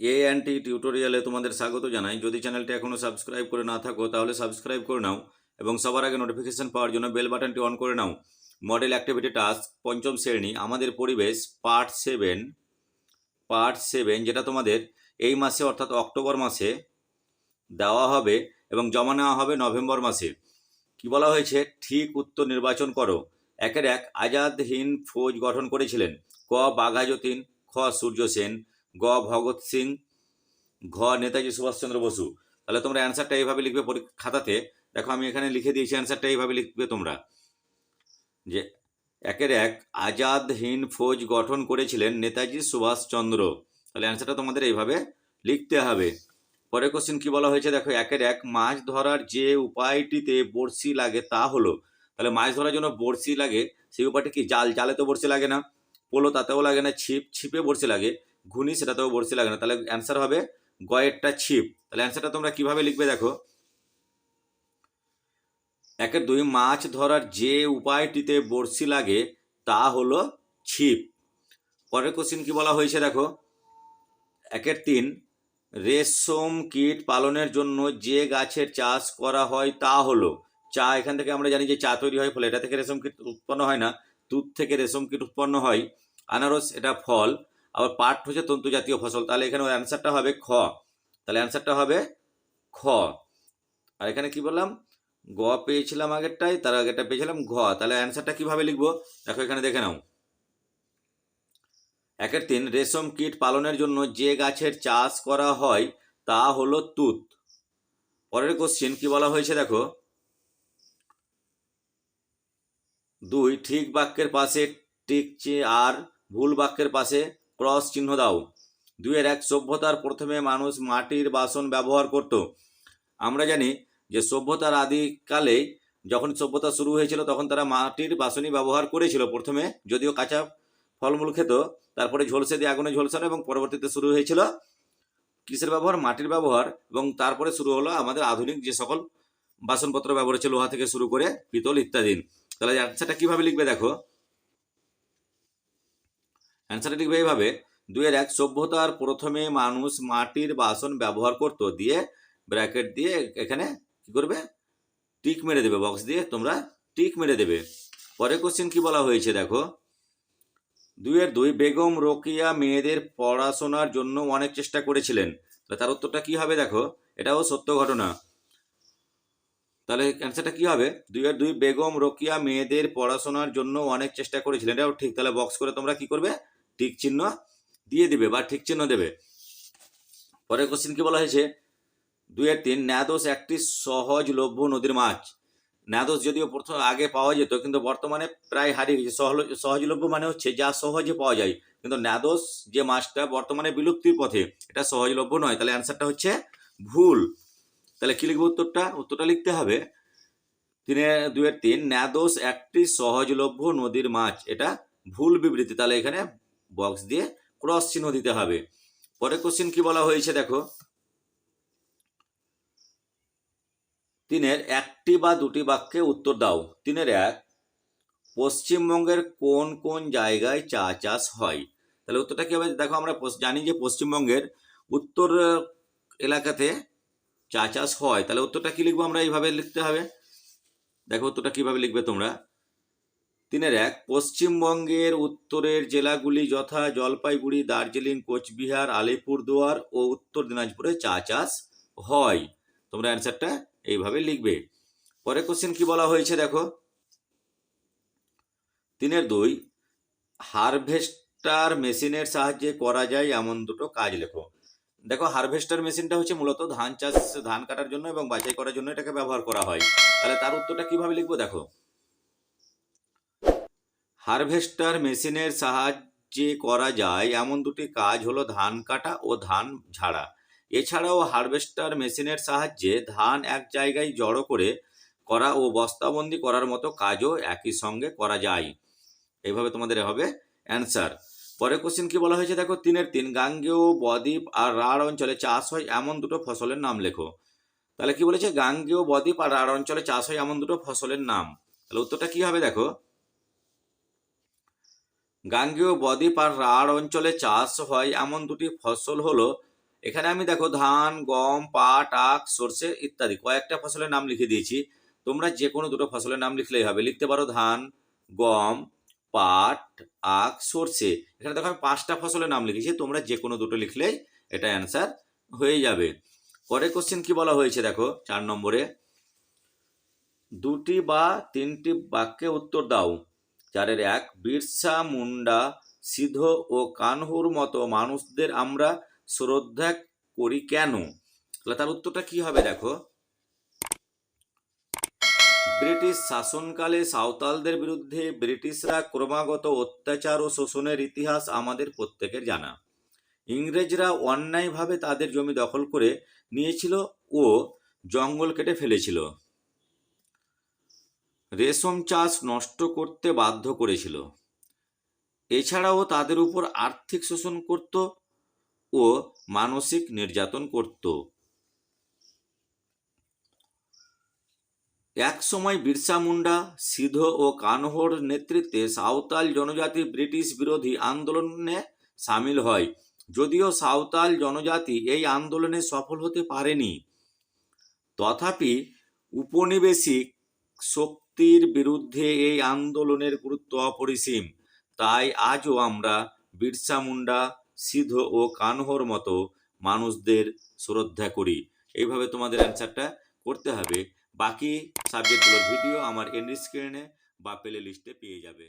এ and টি টিউটোরিয়ালে তোমাদের স্বাগত জানাই। যদি চ্যানেলটি এখনও সাবস্ক্রাইব করে না থাকো, তাহলে সাবস্ক্রাইব করে নাও এবং সবার আগে নোটিফিকেশন পাওয়ার জন্য বেল বাটনটি অন করে নাও। মডেল অ্যাক্টিভিটি টাস্ক পঞ্চম শ্রেণি, আমাদের পরিবেশ পার্ট সেভেন পার্ট সেভেন যেটা তোমাদের এই মাসে অর্থাৎ অক্টোবর মাসে দেওয়া হবে এবং জমা নেওয়া হবে নভেম্বর মাসে। কি বলা হয়েছে? ঠিক উত্তর নির্বাচন করো। একের এক আজাদ হিন্দ ফৌজ গঠন করেছিলেন। ক বাঘা যতীন খ সূর্য সেন। গ ভগৎ সিং, ঘ নেতাজি সুভাষচন্দ্র বসু। তাহলে তোমরা অ্যান্সারটা এইভাবে লিখবে খাতাতে। দেখো, আমি এখানে লিখে দিয়েছি অ্যান্সারটা এইভাবে লিখবে তোমরা। যে একের এক আজাদ হিন্দ ফৌজ গঠন করেছিলেন নেতাজি সুভাষচন্দ্র। তাহলে অ্যান্সারটা তোমাদের এইভাবে লিখতে হবে। পরে কোশ্চেন কি বলা হয়েছে? দেখো, একের এক, মাছ ধরার যে উপায়টিতে বড়শি লাগে তা হলো। তাহলে মাছ ধরার জন্য বড়শি লাগে, সেই উপায়টি কি? জাল, জালে তো বড়শি লাগে না। পোলো তাতেও লাগে না, ছিপ, ছিপে বড়শি লাগে। ঘুনি সেটাতেও বড়শি লাগে না। তাহলে অ্যান্সার হবে গয়েরটা ছিপ। তাহলে অ্যান্সারটা তোমরা কীভাবে লিখবে দেখো? একের দুই, মাছ ধরার যে উপায়টিতে বড়শি লাগে তা হলো ছিপ। পরের কোশ্চিন কি বলা হয়েছে দেখো? একের তিন, রেশম কীট পালনের জন্য যে গাছের চাষ করা হয় তা হলো, চা এখান থেকে আমরা জানি যে চা তৈরি হয় ফলে, এটা থেকে রেশম কীট উৎপন্ন হয় না, দুধ থেকে রেশম কীট উৎপন্ন হয়। আনারস এটা ফল আবার পাট হচ্ছে তন্তু জাতীয় ফসল। তাহলে এখানে ওই অ্যান্সারটা হবে খ। তাহলে অ্যান্সারটা হবে খ। আর এখানে কি বললাম? গ পেয়েছিলাম আগেরটাই, তার আগেরটা পেয়েছিলাম ঘ। তাহলে অ্যান্সারটা কীভাবে লিখব? দেখো এখানে দেখে নাও। একের তিন, রেশম কীট পালনের জন্য যে গাছের চাষ করা হয়, তা হলো তুত। পরের কোশ্চেন কি বলা হয়েছে দেখো? দুই, ঠিক বাক্যের পাশে টিক আর, ভুল বাক্যের পাশে ক্রস চিহ্ন দাও। দুইয়ের এক সভ্যতার প্রথমে মানুষ মাটির বাসন ব্যবহার করত। আমরা জানি যে সভ্যতার আদিকালে যখন সভ্যতা শুরু হয়েছিল, তখন তারা মাটির বাসনই ব্যবহার করেছিল প্রথমে, যদিও কাঁচা ফলমূল খেত, তারপরে ঝলসে দিয়ে আগুনে ঝলসানো এবং পরবর্তীতে শুরু হয়েছিল কিসের ব্যবহার, মাটির ব্যবহার এবং তারপরে শুরু হলো আমাদের আধুনিক যে সকল বাসনপত্র ব্যবহার হচ্ছে লোহা থেকে শুরু করে পিতল ইত্যাদি। তাহলে অ্যান্সারটা কীভাবে লিখবে দেখো? অ্যান্সারটা লিখবে এইভাবে দুইয়ের এক সভ্যতার প্রথমে মানুষ মাটির বাসন ব্যবহার করত, দিয়ে ব্র্যাকেট দিয়ে এখানে কি করবে? টিক মেরে দেবে বক্স দিয়ে তোমরা টিক মেরে দেবে। পরে কোশ্চেন কি বলা হয়েছে দেখো? দুইয়ের দুই বেগম রোকিয়া মেয়েদের পড়াশোনার জন্য অনেক চেষ্টা করেছিলেন। তার উত্তরটা কি হবে দেখো? এটাও সত্য ঘটনা। তাহলে অ্যান্সারটা কি হবে? দুইয়ের দুই বেগম রোকিয়া মেয়েদের পড়াশোনার জন্য অনেক চেষ্টা করেছিলেন, এটাও ঠিক। তাহলে বক্স করে তোমরা কি করবে? ঠিক চিহ্ন দিয়ে দিবে বা ঠিক চিহ্ন দেবে। পরের কোশ্চেন কি বলা হয়েছে? দুইয়ের তিন ন্যাদোস একটি সহজলভ্য নদীর মাছ। ন্যাদোস যদিও প্রথম আগে পাওয়া যেত, কিন্তু বর্তমানে প্রায় হারিয়ে গেছে। সহজলভ্য মানে হচ্ছে যা সহজে পাওয়া যায়। কিন্তু ন্যাদোস যে মাছটা বর্তমানে বিলুপ্তির পথে, এটা সহজলভ্য নয়। তাহলে অ্যান্সারটা হচ্ছে ভুল। তাহলে কি লিখব উত্তরটা? উত্তরটা লিখতে হবে। তিনে দুয়ের তিন ন্যাদোস একটি সহজলভ্য নদীর মাছ। এটা ভুল বিবৃতি। তাহলে এখানে বক্স দিয়ে ক্রস চিহ্ন দিতে হবে। পরে কোশ্চেন কি বলা হয়েছে দেখো? তিনের একটি বা দুটি বাক্যে উত্তর দাও। তিনের এক, পশ্চিমবঙ্গের কোন কোন জায়গায় চা চাষ হয়? তাহলে উত্তরটা কি হবে? দেখো আমরা জানি যে পশ্চিমবঙ্গের উত্তর এলাকাতে চা চাষ হয়। তাহলে উত্তরটা কি লিখব আমরা? এইভাবে লিখতে হবে। দেখো উত্তরটা কীভাবে লিখবে তোমরা? তিনের এক, পশ্চিমবঙ্গের উত্তরের জেলাগুলি যথা জলপাইগুড়ি, দার্জিলিং, কোচবিহার, আলিপুরদুয়ার ও উত্তর দিনাজপুরে চা চাষ হয়। তোমরা অ্যান্সারটা এইভাবে লিখবে। পরে কোশ্চেন কি বলা হয়েছে দেখো? তিনের দুই, হারভেস্টার মেশিনের সাহায্যে করা যায় এমন দুটো কাজ লেখো। দেখো, হারভেস্টার মেশিনটা হচ্ছে মূলত ধান চাষ, ধান কাটার জন্য এবং বাছাই করার জন্য এটাকে ব্যবহার করা হয়। তাহলে তার উত্তরটা কীভাবে লিখব দেখো? হারভেস্টার মেশিনের সাহায্যে করা যায় এমন দুটি কাজ হলো ধান কাটা ও ধান ঝাড়া। এছাড়াও হারভেস্টার মেশিনের সাহায্যে ধান এক জায়গায় জড়ো করে করা ও বস্তাবন্দি করার মতো কাজও একই সঙ্গে করা যায়। এইভাবে তোমাদের হবে অ্যান্সার। পরের কোশ্চেন কি বলা হয়েছে? দেখো, তিনের তিন। গাঙ্গেয়, বদ্বীপ আর রাঢ় অঞ্চলে চাষ হয় এমন দুটো ফসলের নাম লেখো। তাহলে কি বলেছে? গাঙ্গেয়, বদ্বীপ আর রাঢ় অঞ্চলে চাষ হয় এমন দুটো ফসলের নাম। তাহলে উত্তরটা কি হবে দেখো? গাঙ্গেয় বদ্বীপ আর রাঢ় অঞ্চলে চাষ হয় এমন দুটি ফসল হলো, এখানে আমি দেখো ধান, গম, পাট, আখ, সর্ষে ইত্যাদি কয়েকটা ফসলের নাম লিখে দিয়েছি। তোমরা যে কোনো দুটো ফসলের নাম লিখলেই হবে। লিখতে পারো ধান, গম, পাট, আখ, সর্ষে। এখানে দেখো আমি পাঁচটা ফসলের নাম লিখেছি। তোমরা যে কোনো দুটো লিখলেই এটা অ্যান্সার হয়ে যাবে। পরের কোশ্চেন কি বলা হয়েছে দেখো? চার নম্বরে। দুটি বা তিনটি বাক্যে উত্তর দাও। চারের এক বিরসা মুন্ডা সিধ ও কানহুর মতো মানুষদের আমরা শ্রদ্ধা করি কেন? তার উত্তরটা কি হবে দেখো? ব্রিটিশ শাসনকালে সাঁওতালদের বিরুদ্ধে ব্রিটিশরা ক্রমাগত অত্যাচার ও শোষণের ইতিহাস আমাদের প্রত্যেকের জানা। ইংরেজরা অন্যায়ভাবে তাদের জমি দখল করে নিয়েছিল ও জঙ্গল কেটে ফেলেছিল। রেশম চাষ নষ্ট করতে বাধ্য করেছিল। এছাড়াও তাদের উপর আর্থিক শোষণ করত ও মানসিক নির্যাতন করত। একসময় বিরসা মুন্ডা, সিধ ও কানহোর নেতৃত্বে সাঁওতাল জনজাতি ব্রিটিশ বিরোধী আন্দোলনে সামিল হয়। যদিও সাঁওতাল জনজাতি এই আন্দোলনে সফল হতে পারেনি। তথাপি উপনিবেশিক শক্তির বিরুদ্ধে এই আন্দোলনের গুরুত্ব অপরিসীম। তাই আজও আমরা বিরসা মুন্ডা, সিধ ও কানহর মতো মানুষদের শ্রদ্ধা করি। এইভাবে তোমাদের অ্যান্সারটা করতে হবে। বাকি সাবজেক্টগুলোর ভিডিও আমার এন্ড স্ক্রিনে বা প্লে লিস্টে পেয়ে যাবে।